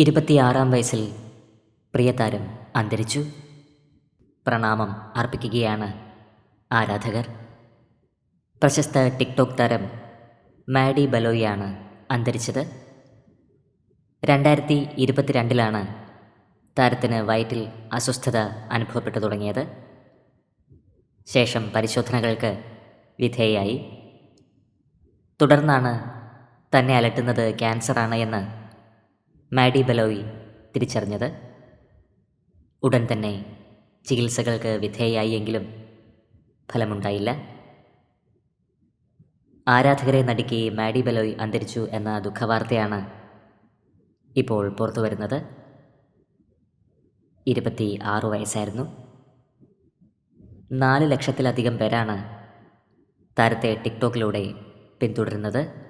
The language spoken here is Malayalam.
ഇരുപത്തിയാറാം വയസ്സിൽ പ്രിയതാരം അന്തരിച്ചു. പ്രണാമം അർപ്പിക്കുകയാണ് ആരാധകർ. പ്രശസ്ത ടിക്ടോക്ക് താരം മാഡി ബലോയാണ് അന്തരിച്ചത്. രണ്ടായിരത്തി ഇരുപത്തിരണ്ടിലാണ് താരത്തിന് വയറ്റിൽ അസ്വസ്ഥത അനുഭവപ്പെട്ടു തുടങ്ങിയത്. ശേഷം പരിശോധനകൾക്ക് വിധേയായി. തുടർന്നാണ് തന്നെ അലട്ടുന്നത് ക്യാൻസറാണ് എന്ന് മാഡി ബലോയി തിരിച്ചറിഞ്ഞത്. ഉടൻ തന്നെ ചികിത്സകൾക്ക് വിധേയായി എങ്കിലും ഫലമുണ്ടായില്ല. ആരാധകരെ നടുക്കി മാഡി ബലോയ് അന്തരിച്ചു എന്ന ദുഃഖവാർത്തയാണ് ഇപ്പോൾ പുറത്തു വരുന്നത്. ഇരുപത്തി ആറ് വയസ്സായിരുന്നു. നാല് ലക്ഷത്തിലധികം പേരാണ് താരത്തെ ടിക്ടോക്കിലൂടെ പിന്തുടരുന്നത്.